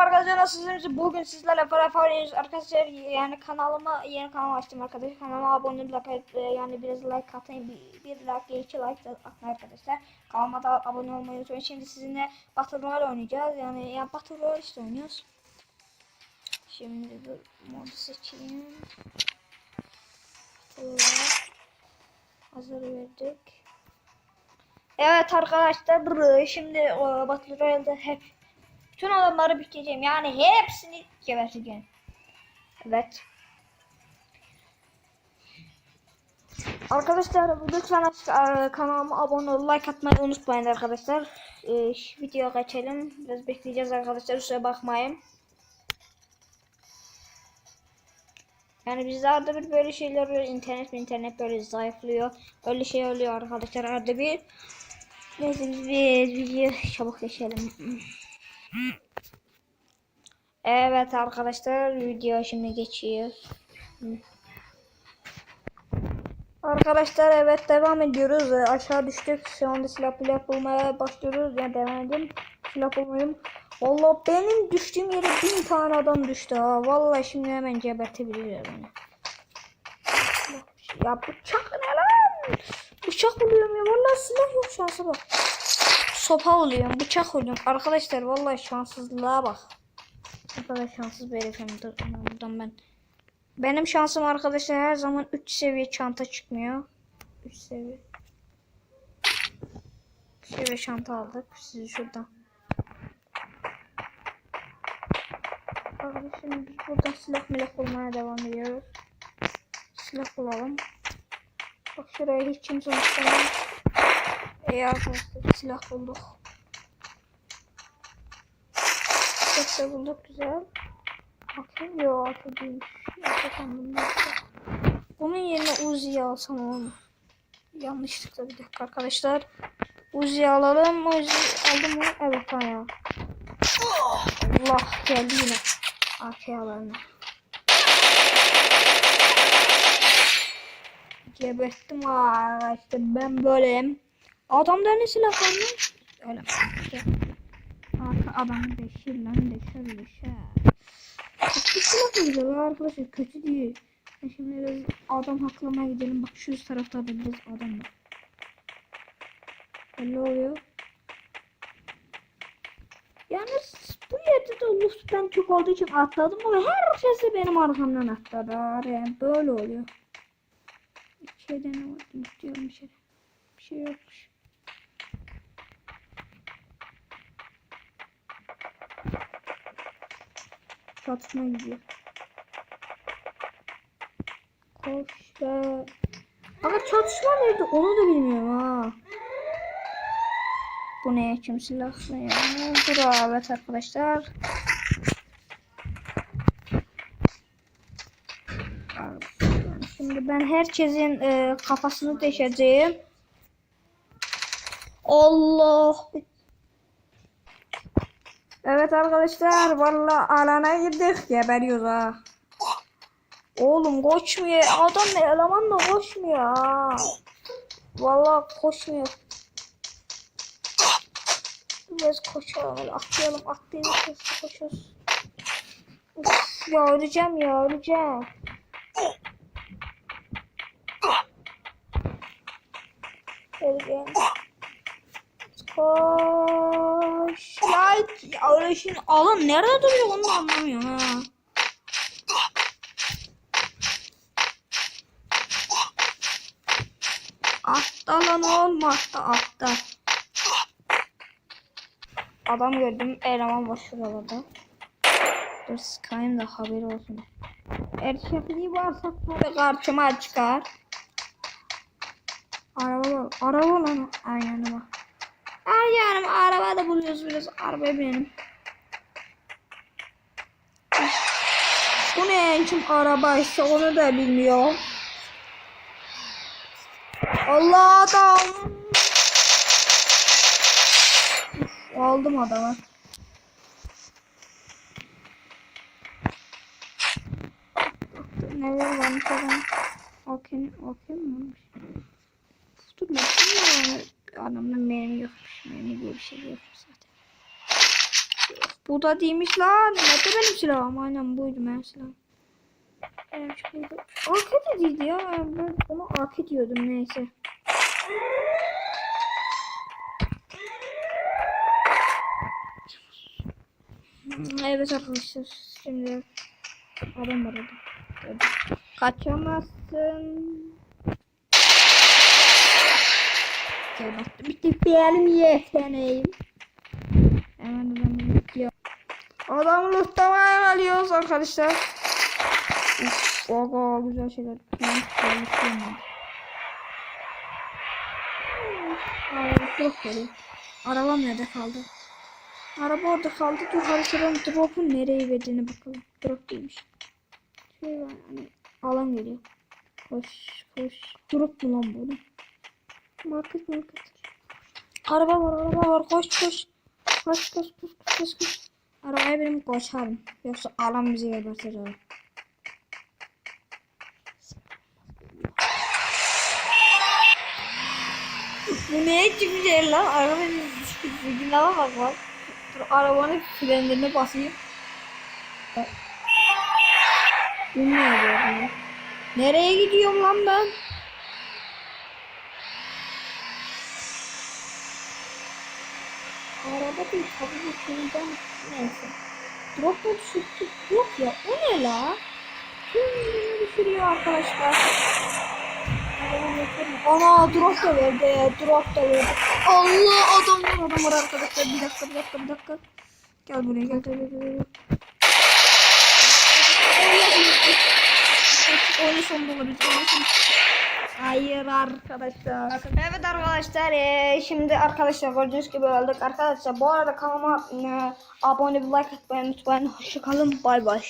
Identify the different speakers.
Speaker 1: arkadaşlar nasılsınız? Bugün sizlerle beraber. Arkadaşlar yani kanalıma yeni kanal açtım arkadaşlar. Kanalıma abone olun e, yani biraz like atın. Bir, bir like, iki like de atın arkadaşlar. Kanalıma da abone olmayı unutmayın. Şimdi sizinle Battle Royale oynayacağız. Yani ya Battle Royale işte oynuyoruz. Şimdi dur modu seçeyim. Hazır verdik. Evet arkadaşlar şimdi o Battle Royale'de hep bütün adamları bitireceğim. Yani hepsini geberteceğim. Evet. Arkadaşlar lütfen kanalıma abone ol, like atmayı unutmayın arkadaşlar. E, şu videoya geçelim. Biraz bekleyeceğiz arkadaşlar. Kusura bakmayın. Yani bizde arada bir böyle şeyler oluyor. İnternet internet böyle zayıflıyor. Öyle şey oluyor arkadaşlar arada bir. Neyse biz bir video çabuk geçelim. Evet arkadaşlar video şimdi geçiyor. Arkadaşlar evet devam ediyoruz. Ee, Aşağı düştük. Şu anda silah silah bulmaya başlıyoruz. Yani devam edelim. Silah bulmayayım. Valla benim düştüğüm yere bin tane adam düştü ha. Vallahi şimdi hemen gebertebilirler beni. Ya bıçak ne lan? Bıçak buluyorum ya. Vallahi silah yok şansa bak. Sopa oluyorum. Bıçak oluyorum. Arkadaşlar vallahi şanssızlığa bak. Ne kadar şanssız bir herifim. Buradan ben. Benim şansım arkadaşlar her zaman 3 seviye çanta çıkmıyor. 3 seviye. Seviye çanta aldık. Sizi şuradan. Arkadaşlar biz buradan silah milah bulmaya devam ediyoruz. Silah bulalım. Bak şuraya hiç kimse İyi arkadaşlar silah bulduk. Silah da bulduk güzel. Bakayım yok atı değilmiş. Bunun yerine Uzi'yi alsam olur. Yanlışlıkla bir dakika arkadaşlar. Uzi'yi alalım. Uzi aldım mı? Evet ayağı. Allah geldi yine. Arkaya alalım. Geberttim ben böyleyim. Adamda ne silah var mı? Öyle. Arka adamı deşir lan deşir deşir. Bu silah da güzel arkadaşlar kötü değil. Ben Şimdi biraz adam haklamaya gidelim. Bak şu tarafta da biraz adam var. Ne oluyor? Yani bu yerde de lütfen çok olduğu için atladım ama herkes de benim arkamdan atladı. Yani böyle oluyor. İçeride ne var? İstiyorum bir şey. Bir şey yokmuş. Çatışma gidiyor. Koş be. Ama çatışma nerede onu da bilmiyorum ha. Bu ne kim silah ne ya? Dur evet arkadaşlar. Şimdi ben herkesin e, kafasını deşeceğim. Allah. Evet arkadaşlar valla alana girdik geberiyoruz ha. Oğlum koşmuyor. Adam ne eleman da koşmuyor ha. Valla koşmuyor. Biraz koşalım. Atlayalım. Atlayalım. Koşuyoruz. Ya öleceğim ya öleceğim. Öleceğim. Koş. Öyle şimdi alın nerede duruyor onu anlamıyorum ha. Altta lan oğlum altta altta. Adam gördüm eleman var şuralarda. Dur sıkayım da haberi olsun. Erkekliği varsa tabii karşıma çıkar. Araba. Araba lan. Aynen bak. Ay yani araba da buluyoruz biraz. Arabaya binelim. Bu ne için araba işte onu da bilmiyorum. Allah adam. Aldım adamı. Neler varmış adam? Okey, okey mi? Dur ya. Adamda mermi yokmuş. Mermi diye bir şey yok zaten. Bu da değilmiş lan. Nerede benim silahım? Aynen buydu benim silahım. Benim şuydu. AK dediydi ya. Ben onu AK diyordum neyse. Evet arkadaşlar. Şimdi adam. Orada. Kaçamazsın. Gel bak. Bitti benim yeteneğim. Hemen adamı bitiyor. Adamı lootlamaya geliyoruz arkadaşlar. Uf, oga güzel şeyler. Geliyor. Arabam nerede kaldı? Araba orada kaldı. Dur haritadan drop'un nereye verdiğine bakalım. Drop değilmiş. Şöyle hani alan geliyor. Koş koş. Drop mu lan bu? Market market. Araba var araba var koş koş. Koş koş koş koş koş. Arabaya benim koşarım. Yoksa alan bizi gebertir abi. Bu neye çıkmış lan? Arabanın signala bak bak. Dur arabanın frenlerine basayım. Bilmiyorum. Nereye gidiyorum lan ben? Araba değil bu şuradan neyse. Drop da düşürdü. Yok ya o ne la? Tüm düşürüyor arkadaşlar. Ana drop da verdi. Drop da verdi. Allah adam var adam var arkadaşlar. Bir dakika bir dakika bir dakika. Gel buraya gel gel gel. gel. Oyun sonunda olabilir. Oyun sonunda. Hayır arkadaşlar. Evet arkadaşlar eee, şimdi arkadaşlar gördüğünüz gibi öldük arkadaşlar. Bu arada kanalıma eee, abone bir like atmayı unutmayın. Hoşçakalın bay bay.